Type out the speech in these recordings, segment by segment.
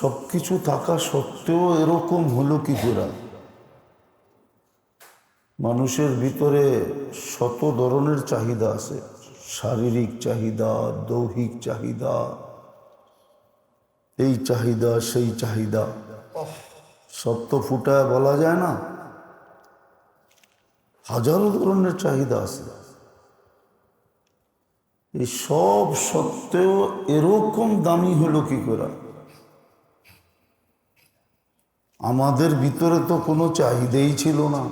সব কিছু থাকা সত্ত্বেও এরকম হলো কি করে? মানুষের ভিতরে শত ধরনের চাহিদা আছে। শারীরিক চাহিদা, দৈহিক চাহিদা, এই চাহিদা, সেই চাহিদা। সব তো ফুটায় বলা যায় না। হাজারো ধরনের চাহিদা আছে। এই সব সত্ত্বেও এরকম দামি হলো কি করে? আমাদের ভিতরে তো কোনো চাহিদাই ছিল না।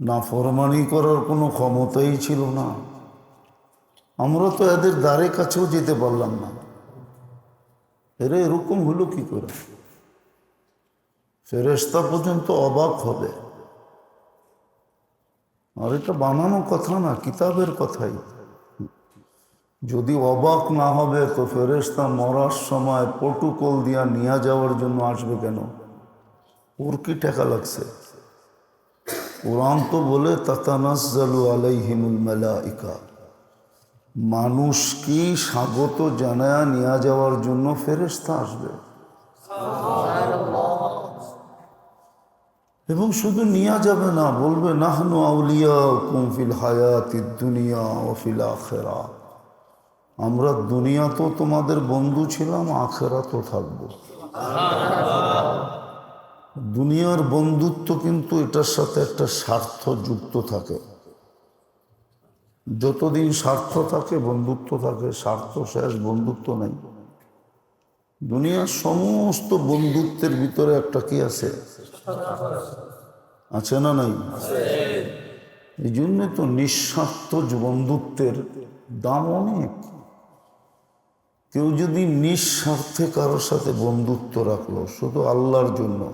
না ফরমানি করার কোনো ক্ষমতাই ছিল না। আমরা তো এদের দ্বারে কাছেও যেতে পারলাম না। এরা এরকম হলো কি করে? ফেরেস্তা পর্যন্ত অবাক হবে। আর এটা বানানো কথা না, কিতাবের কথাই। যদি অবাক না হবে, তো ফেরেস্তা মরার সময় প্রটোকল দিয়া নিয়ে যাওয়ার জন্য আসবে কেন? ওর কি টাকা লাগছে? কোরআন তো বলে, তাতানাজ্জালু আলাইহিমুল মালাইকা। মানুষকে স্বাগত জানায়া নিয়ে যাওয়ার জন্য ফেরেস্তা আসবে? এবং শুধু নিয়ে যাবে না, বলবে, নাহনু আউলিয়া কুমফিল হায়াতি দুনিয়া ওফিল আখেরা আমরা দুনিয়া তো তোমাদের বন্ধু ছিলাম আখেরা তো থাকব। দুনিয়ার বন্ধুত্ব কিন্তু এটার সাথে একটা স্বার্থ যুক্ত থাকে। যতদিন স্বার্থ থাকে, বন্ধুত্ব থাকে, স্বার্থ শেষ, বন্ধুত্ব নেই। দুনিয়ার সমস্ত বন্ধুত্বের ভিতরে একটা কি আছে? আছে না নাই? এই জন্য তো নিঃস্বার্থ বন্ধুত্বের দাম অনেক। কেউ যদি নিঃস্বার্থে কারোর সাথে বন্ধুত্ব রাখল, শুধু আল্লাহর জন্য,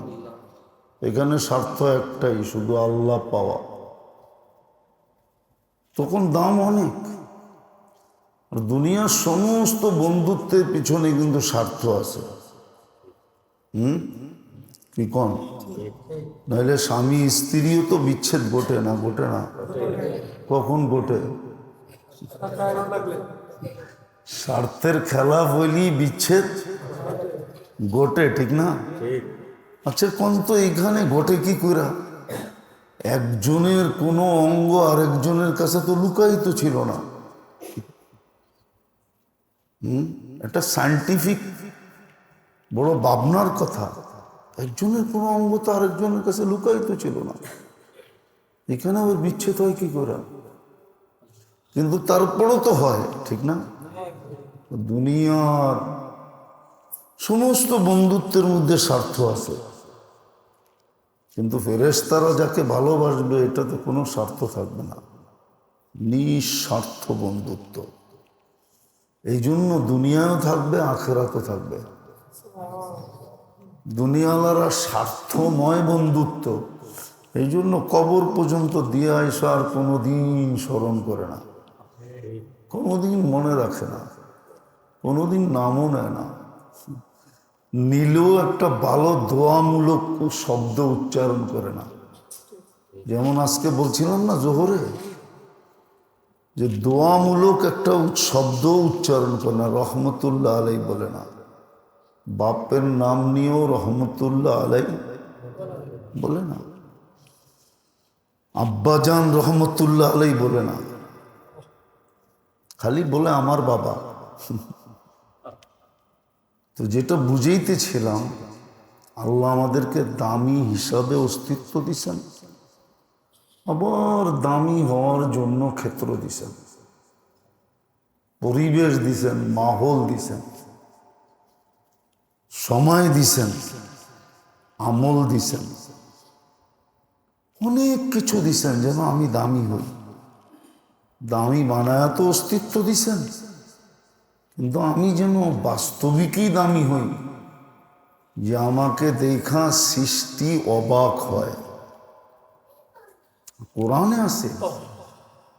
এখানে স্বার্থ একটাই, শুধু আল্লাহ পাওয়া। তখন দাম অনেক। আর দুনিয়ার সমস্ত বন্ধুত্বের পিছনে কিন্তু স্বার্থ আছে। হুম? কি কন? নাহলে স্বামী স্ত্রীও তো বিচ্ছেদ ঘটে না? ঘটে না? কখন ঘটে স্বার্থের খেলা বলি বিচ্ছেদ? ঘটে ঠিক না? আচ্ছা কোন তো এখানে ঘটে কি করা একজনের কোনো অঙ্গ আরেকজনের কাছে তো লুকায়িত ছিল না। হুম? একটা সায়েন্টিফিক বড় ভাবনার কথা। একজনের কোনো অঙ্গ তো আরেকজনের কাছে লুকায়িত ছিল না। এখানে আবার বিচ্ছেদ হয় কি করে কিন্তু তারপরও তো হয় ঠিক না? দুনিয়ার সমস্ত বন্ধুত্বের মধ্যে স্বার্থ আছে। কিন্তু ফেরেশতারা যাকে ভালোবাসবে, এটাতে কোনো স্বার্থ থাকবে না। নিঃস্বার্থ বন্ধুত্ব। এই জন্য দুনিয়াও থাকবে, আখেরাতও থাকবে। দুনিয়ালারা স্বার্থময় বন্ধুত্ব। এই জন্য কবর পর্যন্ত দিয়ে আইসা আর কোনোদিন স্মরণ করে না। কোনোদিন মনে রাখে না। কোনোদিন নামও নেয় না। নিলেও একটা ভালো দোয়ামূলক শব্দ উচ্চারণ করে না। যেমন আজকে বলছিলাম না জোহরে, যে দোয়ামূলক একটা শব্দ উচ্চারণ করে না, রহমতুল্লাহ আলাই বলে না। বাপের নাম নিয়েও রহমতুল্লাহ আলাই বলে না। আব্বাজান রহমতুল্লাহ আলাই বলে না। খালি বলে আমার বাবা। তো যেটা বুঝেইতেছিলাম আল্লাহ আমাদেরকে দামি হিসাবে অস্তিত্ব দিছেন, আবার দামি হওয়ার জন্য ক্ষেত্র দিছেন, পরিবেশ দিছেন, মাহল দিছেন, সময় দিছেন, আমল দিছেন, অনেক কিছু দিছেন যেন আমি দামি হই। দামি বানায় তো অস্তিত্ব দিছেন। কিন্তু আমি যেন বাস্তবিকই দামি হই, যে আমাকে দেখা সৃষ্টি অবাক হয়। কোরআনে আছে,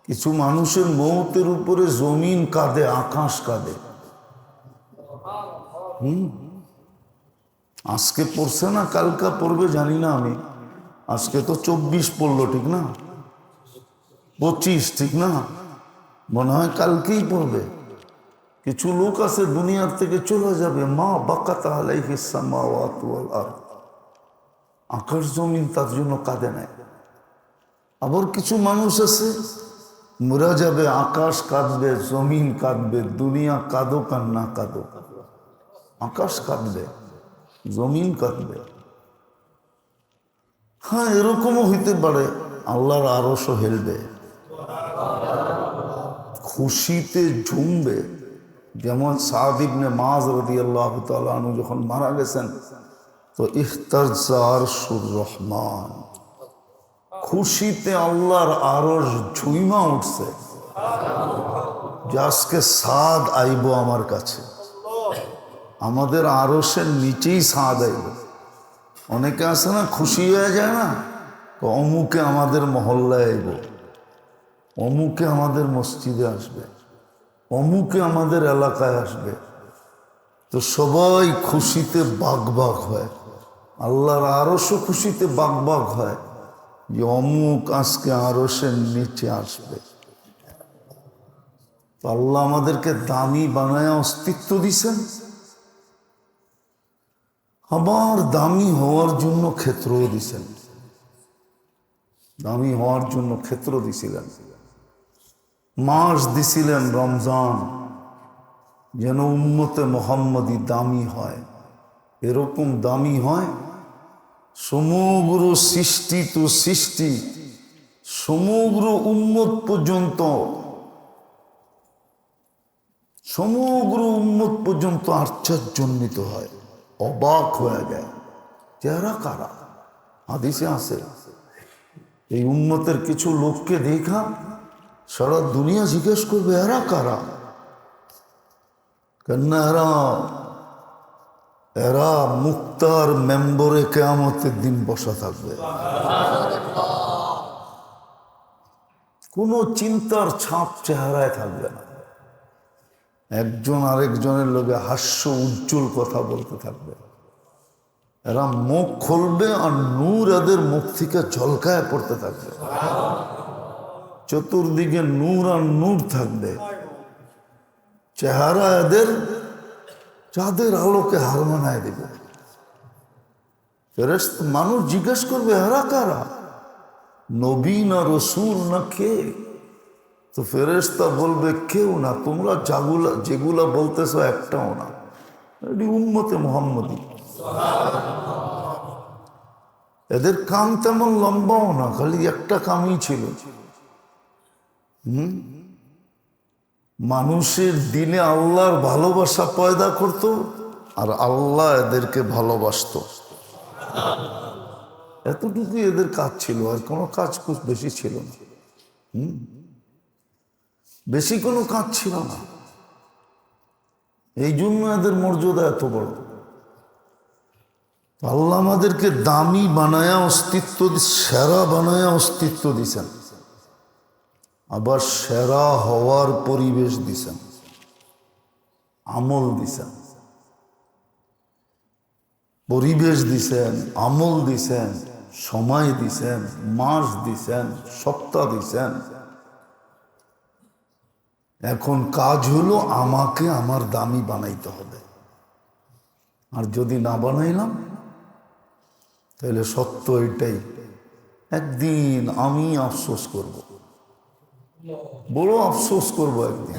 কিছু মানুষের মৌতের উপরে জমিন কাঁদে, আকাশ কাঁদে। হুম? আজকে পড়ছে না, কালকা পড়বে জানি না আমি। আজকে তো চব্বিশ পড়ল, ঠিক না? পঁচিশ, ঠিক না? মনে হয় কালকেই পড়বে। কিছু লোক আছে দুনিয়ার থেকে চলে যাবে। মা বাকাতা আর আকাশ জমিন তার জন্য কাঁদে নাই। আবার কিছু মানুষ আছে, মরা যাবে, আকাশ কাঁদবে, জমিন কাঁদবে, দুনিয়া কাঁদো কান না কাঁদো আকাশ কাঁদবে, জমিন কাঁদবে। হ্যাঁ এরকমও হইতে পারে, আল্লাহর আরশও হেলবে। খুশিতে ঝুমবে। যেমন সাদিবনে মাজ রদি আল্লাহ তালু যখন মারা গেছেন, তো ইফতার রহমান। খুশিতে আল্লাহর আরশ ঝুইমা উঠছে। যে আজকে সাদ আইব আমার কাছে। আমাদের আরসের নিচেই সাদ আইব। অনেকে আছে না, খুশি হয়ে যায় না? তো অমুকে আমাদের মহল্লায় আইব। অমুকে আমাদের মসজিদে আসবে। অমুকে আমাদের এলাকায় আসবে। তো সবাই খুশিতে বাঘ বাঘ হয়। আল্লাহর আরশও খুশিতে বাঘ বাঘ হয় যে অমুক আজকে আরসের নিচে আসবে। তো আল্লাহ আমাদেরকে দামি বানায় অস্তিত্ব দিছেন। আবার দামি হওয়ার জন্য ক্ষেত্রও দিছেন। দামি হওয়ার জন্য ক্ষেত্র দিছিলেন। মাস দিছিলেন রমজান। যেন উন্মতে মোহাম্মদী দামি হয়। এরকম দামি হয়, সমগ্র সৃষ্টি তো সৃষ্টি, সমগ্র উন্মত পর্যন্ত, সমগ্র উন্মত পর্যন্ত আশ্চর্যজন্বিত হয়, অবাক হয়ে যায়। চেহারা কারা? হাদিসে আছে। এই উন্মতের কিছু লোককে দেখা সারা দুনিয়া জিজ্ঞেস করবে, এরা কারা? কেননা এরা এরা মুক্তার মেম্বরে কেয়ামতের দিন বসা থাকবে। কোনো চিন্তার ছাপ চেহারায় থাকবে না। একজন আরেকজনের লোকে হাস্য উজ্জ্বল কথা বলতে থাকবে। এরা মুখ খুলবে আর নূর এদের মুখ থেকে ঝলকায় পড়তে থাকবে। চতুর্দিকে নূর আর নূর থাকবে। চেহারা এদের চাঁদের আলোকে হার মানায় দেবে। ফেরেস্ত মানুষ জিজ্ঞেস করবে, এরা কারা? নবী না রসুল না কে? তো ফেরেস্তা বলবে, কেউ না, তোমরা যাগুলা যেগুলা বলতেছো একটাও না। এটি উম্মতে মোহাম্মদী। এদের কাম তেমন লম্বাও না, খালি একটা কামই ছিল। মানুষের দিনে আল্লাহর ভালোবাসা পয়দা করত আর আল্লাহ এদেরকে ভালোবাসত। এতটুকুই এদের কাজ ছিল আর কোনো কাজ খুব বেশি ছিল না। হুম? বেশি কোনো কাজ ছিল না। এই জন্য এদের মর্যাদা এত বড়। আল্লাহ আমাদেরকে দামি বানায়া অস্তিত্ব সেরা বানায়া অস্তিত্ব দিছেন। আবার সেরা হওয়ার পরিবেশ দিছেন, আমল দিছেন। পরিবেশ দিছেন, আমল দিছেন, সময় দিছেন, মাস দিছেন, সপ্তাহ দিছেন। এখন কাজ হলো আমাকে আমার দামি বানাইতে হবে। আর যদি না বানাইলাম, তাহলে সত্য এটাই, একদিন আমি আফসোস করব। বড় আফসোস করব একদিন।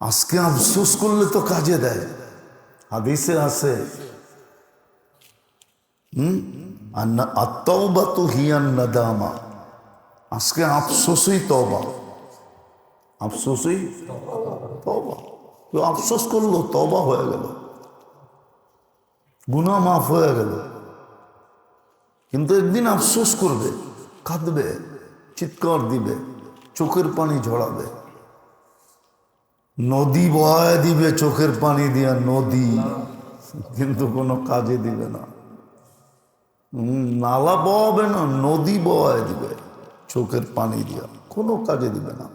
আজকে আফসোস করলে তো কাজে দেয়। হাদিসে আছে। হুম? আর না আত্মবা তো হিয়ান নাদামা। আজকে আফসোসই তবা আফসোসই তবা তো আফসোস করল তবা হয়ে গেল। গুণা মাফ হয়ে গেল। কিন্তু একদিন আফসোস করবে, কাঁদবে। চিৎকার দিবে, চোখের পানি ঝরাবে। নদী বহায় দিবে চোখের পানি দিয়া, নদী। কিন্তু কোনো কাজে দিবে না। নালা বহাবে না, নদী বহায় দিবে চোখের পানি দিয়া। কোনো কাজে দিবে না।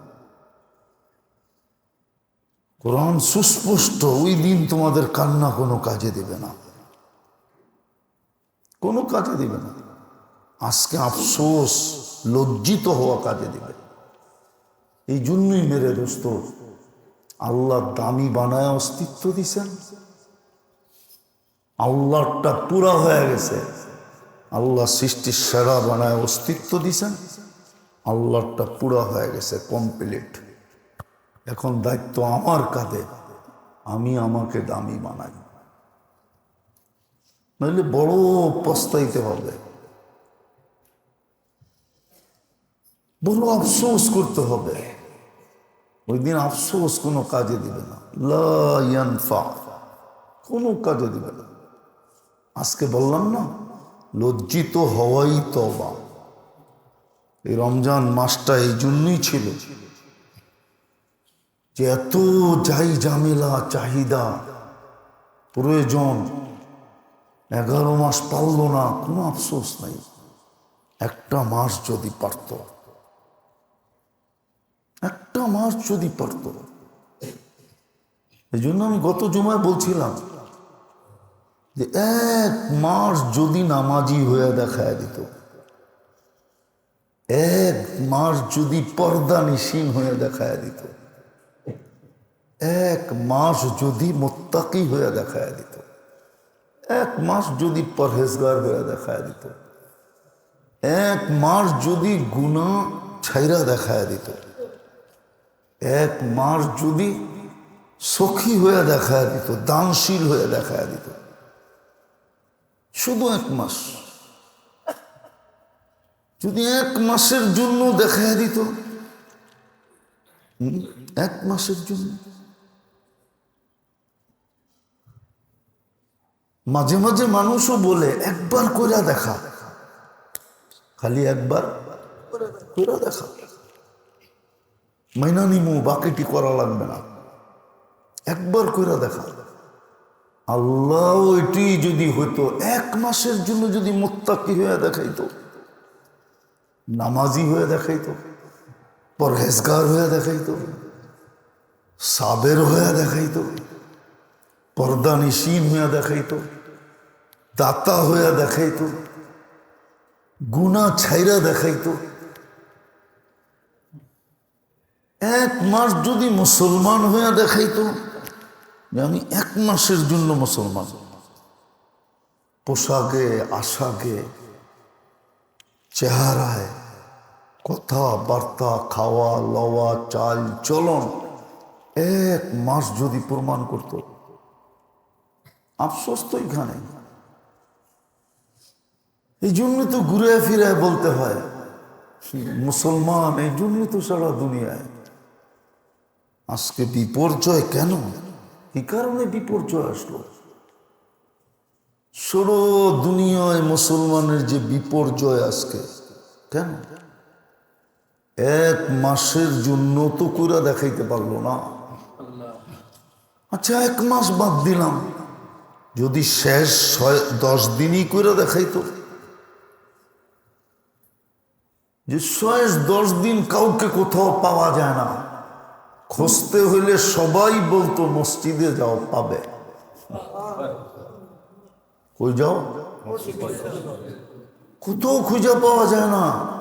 কোরআন সুস্পষ্ট, ওই দিন তোমাদের কান্না কোনো কাজে দিবে না। কোনো কাজে দিবে না। আজকে আফসোস, লজ্জিত হওয়া কাজে দিবে। এই জন্যই মেরে দোস্ত, আল্লাহ দামি বানায় অস্তিত্ব দিছেন। আল্লাহটা পুরা হয়ে গেছে। আল্লাহ সৃষ্টির সেরা বানায় অস্তিত্ব দিছেন। আল্লাহটা পুরা হয়ে গেছে কমপ্লিট এখন দায়িত্ব আমার কাঁধে, আমি আমাকে দামি বানাই। নইলে বড় পস্তাইতে হবে। বড় আফসোস করতে হবে। ওই দিন আফসোস কোনো কাজে দিবে না। কোনো কাজে দিবে না। আজকে বললাম না, লজ্জিত হওয়াই তবা এই রমজান মাসটা এই জন্যই ছিল যে এত যাই ঝামেলা, চাহিদা, প্রয়োজন, এগারো মাস পারল না, কোনো আফসোস নাই। একটা মাস যদি পারত। একটা মাস যদি পারত। এই জন্য আমি গত জুমায় বলছিলাম যে এক মাস যদি নামাজি হয়ে দেখায় দিত। এক মাস যদি পর্দা নিশীন হয়ে দেখায় দিত। এক মাস যদি মোত্তাকি হয়ে দেখায় দিত। এক মাস যদি পরহেজগার হয়ে দেখায় দিত। এক মাস যদি গুণা ছাইরা দেখায় দিত। এক মাস যদি সখী হয়ে দেখায় দিত, দানশীল হয়ে দেখায় দিত, শুধু এক মাস। যদি এক মাসের জন্য দেখায় দিত এক মাসের জন্য। মাঝে মাঝে মানুষও বলে, একবার কইরা দেখা। খালি একবার কইরা দেখা। মাইনা নিমু বাকিটি করা লাগবে না। একবার কইরা দেখা আল্লাহ ওইটি যদি হইতো, এক মাসের জন্য যদি মোত্তাকি হয়ে দেখাইতো, নামাজি হয়ে দেখাইতো, পরহেজগার হয়ে দেখাইতো, সাবের হয়ে দেখাইতো পর্দা নিশীন হইয়া দেখাইতো, দাতা হইয়া দেখাইতো গুণা ছাইরা দেখাইতো এক মাস যদি মুসলমান হইয়া দেখাইতো যে আমি এক মাসের জন্য মুসলমান। পোশাকে, আশাকে, চেহারায় কথাবার্তা, খাওয়া, লওয়া, চাল, চলন এক মাস যদি প্রমাণ করত। আফসোস তো এখানে এই জন্য তো ঘুরে ফিরে বলতে হয়, মুসলমান এই জন্য তো সারা দুনিয়ায়। আজকে বিপর্যয় কেন? কি কারণে বিপর্যয় আসলো? সরো দুনিয়ায় মুসলমানের যে বিপর্যয় আজকে, কেন? এক মাসের জন্য তো করে দেখাইতে পারল না। আচ্ছা এক মাস বাদ দিলাম। যদি শেষ ছয়, দশ দিনই করে দেখাইতো। যে শেষ দশ দিন কাউকে কোথাও পাওয়া যায় না। খুঁজতে হইলে সবাই বলতো, মসজিদে যাও, পাবে। কই যাও। কোথাও খুঁজে পাওয়া যায় না।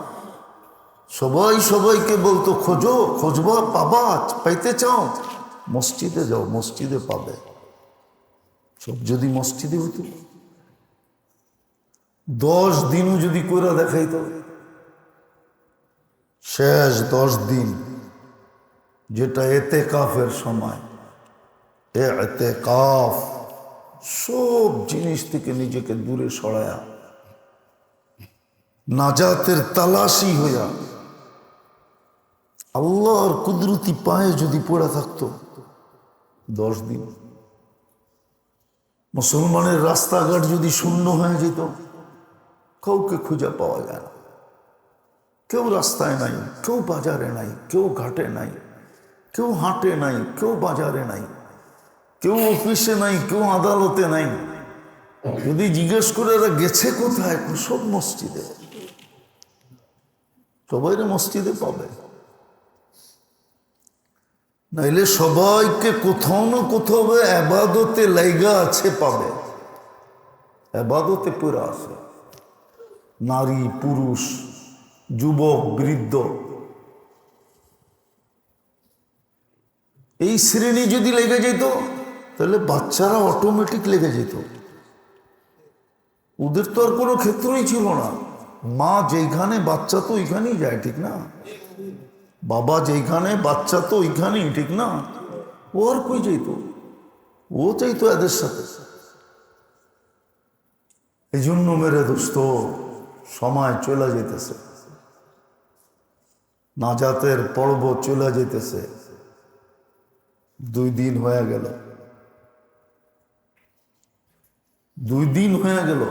সবাই সবাইকে বলতো, খোঁজো, খুঁজবা, পাবা, পাইতে চাও। মসজিদে যাও, মসজিদে পাবে। সব যদি মসজিদে হতো। দশ দিনও যদি করে দেখাইতো। শেষ দশ দিন। যেটা এতে কাফের সময়। এতে কাফ সব জিনিস থেকে নিজেকে দূরে সরায়া, নাজাতের তালাশি হইয়া, আল্লাহর কুদরতি পায়ে যদি পড়ে থাকতো, দশ দিন। মুসলমানের রাস্তাঘাট যদি শূন্য হয়ে যেত, কাউকে খুঁজে পাওয়া যায় না। কেউ রাস্তায় নাই, কেউ বাজারে নাই, কেউ ঘাটে নাই। কেউ হাটে নাই কেউ বাজারে নাই কেউ অফিসে নাই কেউ আদালতে নাই যদি জিজ্ঞেস করে এরা গেছে কোথায় সব মসজিদে সবাই মসজিদে পাবে নাইলে সবাইকে কোথাও না কোথাও আবাদতে লাইগা আছে পাবে আবাদতে পুরা আছে নারী পুরুষ যুবক বৃদ্ধ এই শ্রেণি যদি লেগে যেত, তাহলে বাচ্চারা অটোমেটিক লেগে যেত। ওদের তো আর কোনো ক্ষেত্রই ছিল না। মা যেইখানে, বাচ্চা তো ওইখানেই যায়, ঠিক না? বাবা যেইখানে, বাচ্চা তো ওইখানেই, ঠিক না? ও আর কই যেত ও চাইতো এদের সাথে। এই জন্য মেরে দোস্ত, সময় চলে যেতেছে। নাজাতের পর্ব চলে যেতেছে। দুই দিন হয়ে গেল। দুই দিন হয়ে গেল।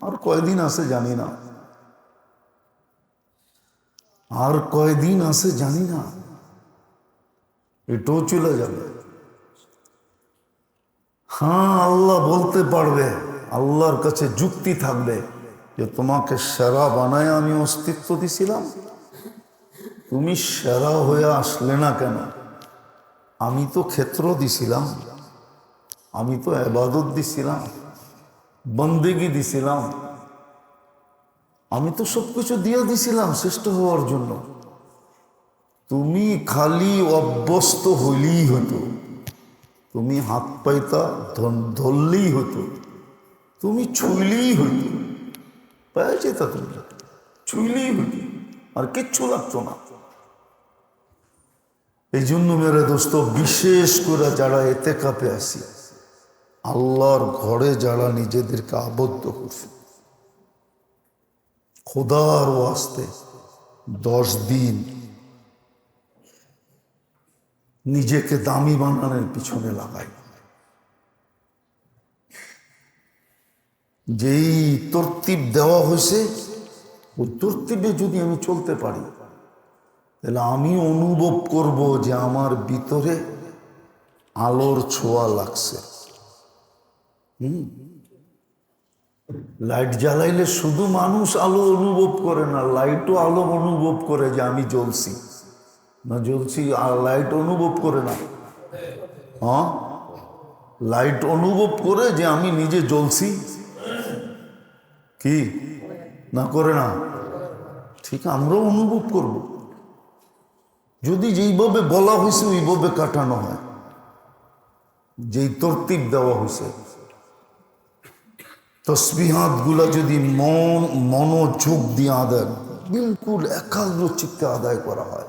আর কয়দিন আছে জানি না। আর কয়দিন আছে জানি না। এটাও চলে যাবে। হ্যাঁ আল্লাহ বলতে পারবে। আল্লাহর কাছে যুক্তি থাকবে যে তোমাকে সেরা বানায় আমি অস্তিত্ব দিছিলাম। তুমি সেরা হয়ে আসলে না কেন? আমি তো ক্ষেত্র দিছিলাম। আমি তো এবাদত দিছিলাম। বন্দেগি দিছিলাম। আমি তো সবকিছু দিয়ে দিছিলাম শ্রেষ্ঠ হওয়ার জন্য। তুমি খালি অভ্যস্ত হইলেই হতো। তুমি হাত পাইতা ধরলেই হতো। তুমি ছুইলেই হতো পাওয়া যেত তুমি। ছুইলেই হতো আর কিচ্ছু লাগতো না। এই জন্য মেরে দোস্ত, বিশেষ করে যারা এতে কাপে আসি আল্লাহর ঘরে যারা নিজেদেরকে আবদ্ধ করছে, খোদার ওয়াস্তে দশ দিন নিজেকে দামি বানানোর পিছনে লাগাই। যেই তরতিব দেওয়া হয়েছে, ওই তরতিবে যদি আমি চলতে পারি তাহলে আমি অনুভব করব যে আমার ভিতরে আলোর ছোঁয়া লাগছে। হুম? লাইট জ্বালাইলে শুধু মানুষ আলো অনুভব করে না, লাইটও আলো অনুভব করে যে আমি জ্বলছি। না জ্বলছি, আর লাইট অনুভব করে না। হ্যাঁ? লাইট অনুভব করে যে আমি নিজে জ্বলছি। কি? না করে না? ঠিক আমরাও অনুভব করব। যদি যেইভাবে বলা হয়েছে ওইভাবে কাটানো হয়। যেই তরতিব দেওয়া হয়েছে তসবিহাতগুলা যদি মন, মনোযোগ দিয়ে আদায় বিলকুল একাগ্র চিত্তে আদায় করা হয়।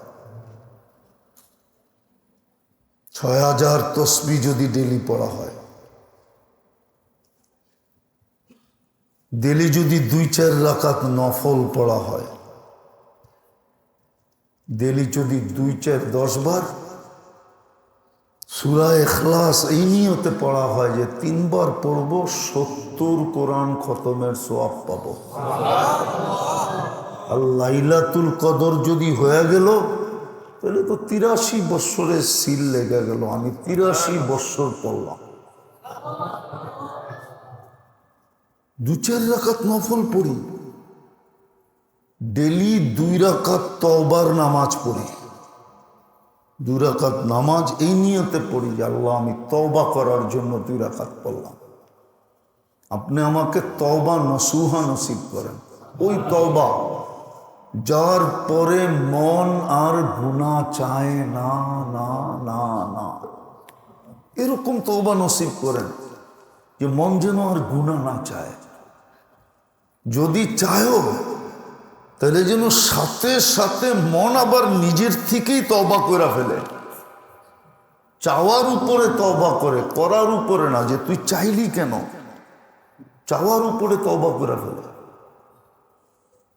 ছয় হাজার তসবি যদি ডেলি পড়া হয়। ডেলি যদি দুই, চার রাকাত নফল পড়া হয়। ডেলি যদি দুই চার, দশ বার, সুরা এখলাস এই নিয়তে পড়া হয় যে তিনবার পড়ব, সত্তর কোরআন খতমের সোয়াব পাব। আর লাইলাতুল কদর যদি হয়ে গেল, তাহলে তো তিরাশি বৎসরের সিল লেগে গেল, আমি তিরাশি বৎসর পড়লাম। দু চার রাকাত নফল পড়ি ডেলি দুই রাকাত তবার নামাজ পড়ি। দুই রাকাত নামাজ এই নিয়তে পড়ি যে, আল্লাহ, আমি তওবা করার জন্য দুই রাকাত পড়লাম। আপনি আমাকে তওবা নসুহা নসিব করেন। ওই তওবা, যার পরে মন আর গুণা চায় না না না না। এরকম তওবা নসিব করেন যে, মন যেন আর গুণা না চায়। যদি চায়ও তাহলে যেন সাথে সাথে মন আবার নিজের থেকেই তবা করে ফেলে। চাওয়ার উপরে তবা করে, করার উপরে না, যে তুই চাইলি কেন? চাওয়ার উপরে তবা করে ফেলে।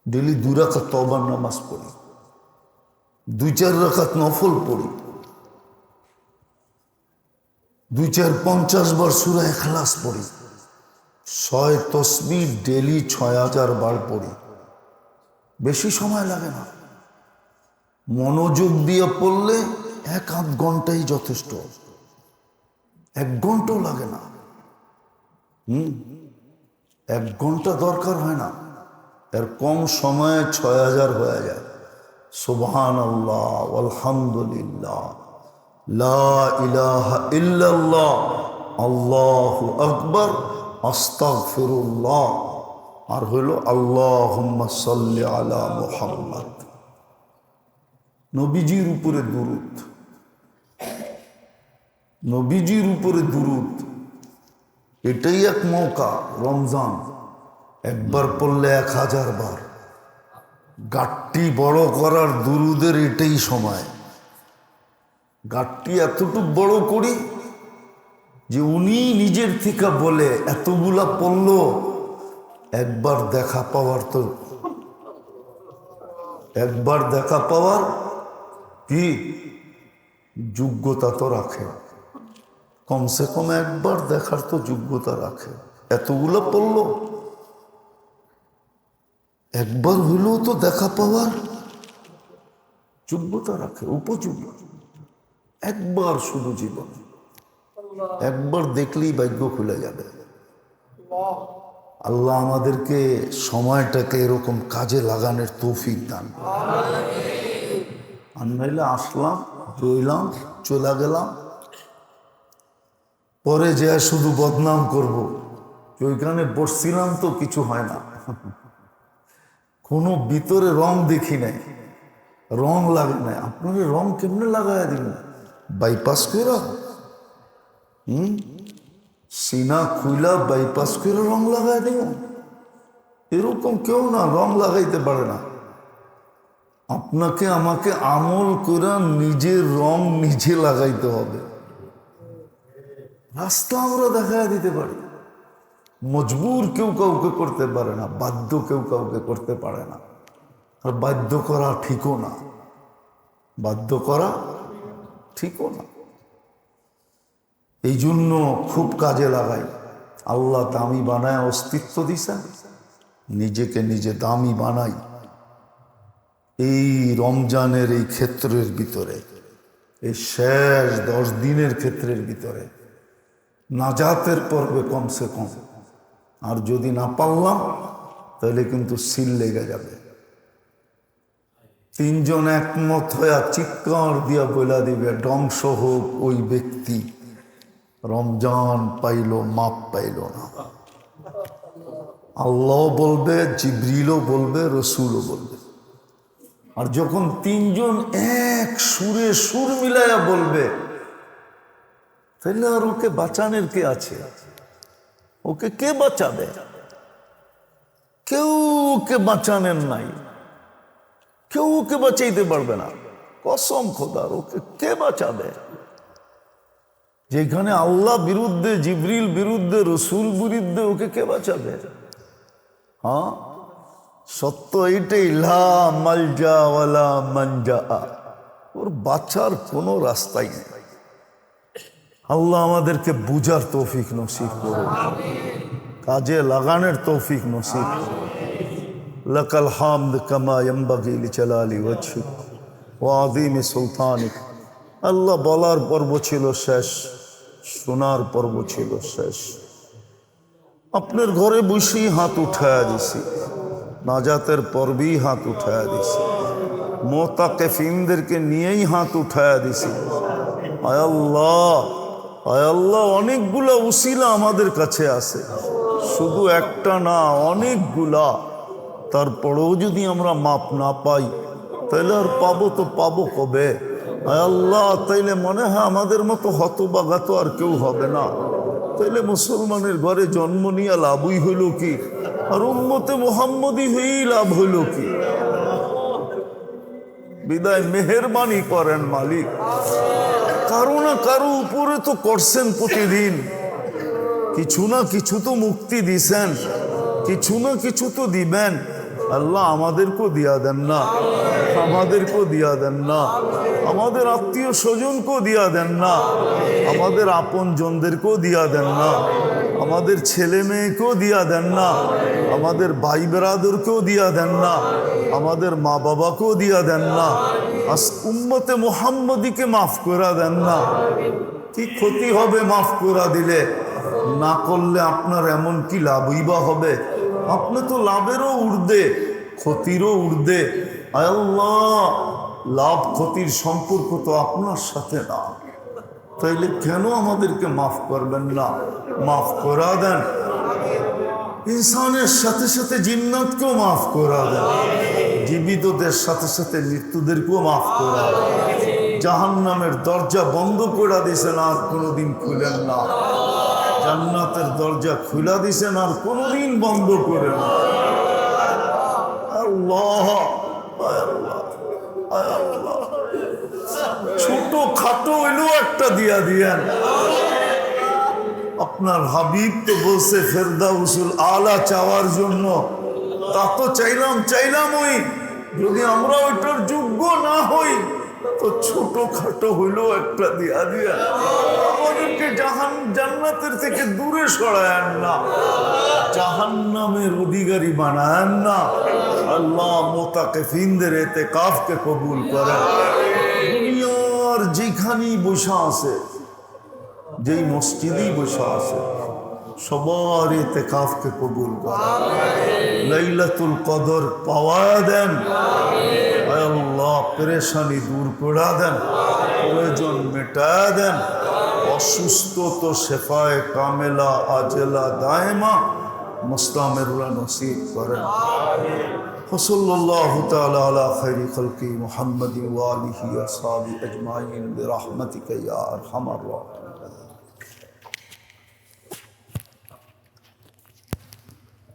ডেলি দুই রাখাত তবার নামাজ পড়ি, দুই চার রাখাত নফল পড়ি, দুই চার পঞ্চাশ বার সুরা এখলাস পড়ি, ছয় তসবি ডেলি ছয় হাজার বার পড়ি। বেশি সময় লাগে না। মনোযোগ দিয়ে পড়লে এক আধ ঘন্টাই যথেষ্ট। এক ঘন্টাও লাগে না। হুম? এক ঘণ্টা দরকার হয় না। এর কম সময়ে ছয় হাজার হয়ে যায়। সুবহান আল্লাহ আলহামদুলিল্লাহ ইল্লাল্লাহ, আল্লাহু আকবার, আস্তাগফিরুল্লাহ। আর হইল আল্লাহ সাল্লি আলা মুহাম্মদ। নবীজির উপরে দুরুদ। নবীজির উপরে দুরুদ। এটাই এক মৌকা, রমজান। একবার পড়লে এক হাজার বার। গাঠটি বড় করার দুরুদের এটাই সময়। গাঠটি এতটুক বড় করি যে উনি নিজের থেকে বলে, এতগুলা পড়ল একবার দেখা পাওয়ার তো একবার দেখা পাওয়ার কি? যোগ্যতা তো রাখে। কমসে কম একবার দেখার তো যোগ্যতা রাখে। এতগুলো পড়ল। একবার হইলেও তো দেখা পাওয়ার যোগ্যতা রাখে, উপযোগী। একবার শুধু জীবন। একবার দেখলেই ভাগ্য খুলে যাবে। আল্লাহ আমাদেরকে সময়টাকে এরকম কাজে লাগানোর তৌফিক দান আর আসলাম, রইলাম, চলে গেলাম। পরে যে শুধু বদনাম করব, ওইখানে বসছিলাম তো কিছু হয় না। কোনো ভিতরে রং দেখি নাই, রং লাগে নাই। আপনার রং কেমনে লাগাই দিন বাইপাস করে হুম? সিনা খুইলা বাইপাস করে রং লাগাই দিব এরকম কেউ না, রং লাগাইতে পারে না। আপনাকে আমাকে আমল করে নিজের রং নিজে লাগাইতে হবে। রাস্তা আমরা দেখা দিতে পারি। মজবুর কেউ কাউকে করতে পারে না, বাধ্য কেউ কাউকে করতে পারে না। আর বাধ্য করা ঠিকও না। বাধ্য করা ঠিকও না। এই জন্য খুব কাজে লাগাই। আল্লাহ দামি বানায় অস্তিত্ব দিছেন। নিজেকে নিজে দামি বানাই। এই রমজানের এই ক্ষেত্রের ভিতরে, এই শেষ দশ দিনের ক্ষেত্রের ভিতরে, নাজাতের পর্বে কমসে কম। আর যদি না পারলাম, তাহলে কিন্তু সিল লেগে যাবে। তিনজন একমত হয়ে চিৎকার দিয়া বইলা দিবে ডংস হোক ওই ব্যক্তি। রমজান পাইল, মাপ পাইল না। আল্লাহ বলবে, জিবরিলও বলবে, রসুলও বলবে। আর যখন তিনজন এক সুরে সুর মিলাইয়া বলবে তাহলে আর ওকে বাঁচানোর কে আছে? ওকে কে বাঁচাবে? কেউ ওকে বাঁচানোর নাই। কেউ ওকে বাঁচাইতে পারবে না। কসম খোদার, ওকে কে বাঁচাবে? যেখানে আল্লাহ বিরুদ্ধে, জিবরিল বিরুদ্ধে, রসুল বিরুদ্ধে ওকে কে বাঁচাবে? হ্যাঁ? সত্য এইটাই, লা মালজা ওর বাঁচার কোনো রাস্তাই নেই। আল্লাহ আমাদেরকে বুঝার তৌফিক নসিব করুন। কাজে লাগানোর তৌফিক নসিব লকাল হামদ কামা ইম্বাগি লিচালালি ওয়াজহিক। ওয়া আযীম সুলতানিক। আল্লাহ বলার পর্ব ছিল শেষ, শোনার পর্ব ছিল শেষ। আপনার ঘরে বসেই হাত উঠায়া দিছি। নাজাতের পর্বেই হাত উঠায়া দিছি। মোতাকে ফিনদেরকে নিয়েই হাত উঠায়া দিছি। আয় আল্লাহ আয় আল্লাহ, অনেকগুলা উসিলা আমাদের কাছে আছে। শুধু একটা না, অনেকগুলা। তারপরেও যদি আমরা মাপ না পাই, তাহলে আর পাবো তো পাবো কবে? আল্লাহ, তাইলে মনে হয় আমাদের মতো হতবাগাত আর কেউ হবে না। তাইলে মুসলমানের ঘরে জন্ম নিয়ে লাভই হইল কি? আর উন্মতে মোহাম্মদী হয়েই লাভ হইল কি? বিদায় মেহরবানি করেন মালিক। কারও না কারও উপরে তো করছেন প্রতিদিন। কিছু না কিছু তো মুক্তি দিছেন। কিছু না কিছু তো দিবেন। আল্লাহ আমাদেরকেও দিয়া দেন না। আমাদেরকেও দিয়া দেন না। আমাদের আত্মীয় স্বজনকেও দিয়া দেন না। আমাদের আপন জনদেরকেও দিয়া দেন না। আমাদের ছেলে মেয়েকেও দিয়া দেন না। আমাদের ভাই বেরাদরকেও দিয়া দেন না। আমাদের মা বাবাকেও দিয়া দেন না। আজ উম্মতে মোহাম্মদীকে মাফ করে দেন না। কি ক্ষতি হবে মাফ করে দিলে? না করলে আপনার এমন কি লাভই বা হবে? আপনি তো লাভেরও উর্দে ক্ষতিরও আয় আল্লাহ, লাভ, ক্ষতির সম্পর্ক তো আপনার সাথে না। তাইলে কেন আমাদেরকে মাফ করবেন না? মাফ করা দেন। ইনসানের সাথে সাথে জিন্নাতকেও মাফ করা দেন। জীবিতদের সাথে সাথে মৃত্যুদেরকেও মাফ করা দেন। জাহান নামের দরজা বন্ধ করে দিছেন আর কোনোদিন খুলেন না। জান্নাতের দরজা খুলা দিছেন আর কোনোদিন বন্ধ করে না। ছোট খাটো হইলেও একটা দিয়া দিয়েন। আপনার হাবিব তো বলছে, ফেরদাউসুল আলা চাওয়ার জন্য। তা তো চাইলাম চাইলাম ওই যদি আমরা ওইটার যোগ্য না হই তো ছোট খাটো একটা দিয়া দিয়া। আমাদেরকে জাহান, জান্নাতের থেকে দূরে না। জাহান্নামের অধিকারী বানায়েন না। আল্লাহ মোতাকে এতে কাফকে কবুল দুনিয়ার যেখানেই বসা আছে, যেই মসজিদেই বসা আছে, সবার এতে কাফকে কবুল করেন। লাইলাতুল কদর পাওয়া দেন। আয় আল্লাহ পেরেশানি দূর করে দেন প্রয়োজন মেটা দেন অসুস্থ তো শেফায় কামেলা আজেলা দায়মা মুস্তামেরুল্লাহ নসিব করেন وصلى الله تعالى على خير خلق محمد وآله وصحبه أجمعين برحمتك يا أرحم الراحمين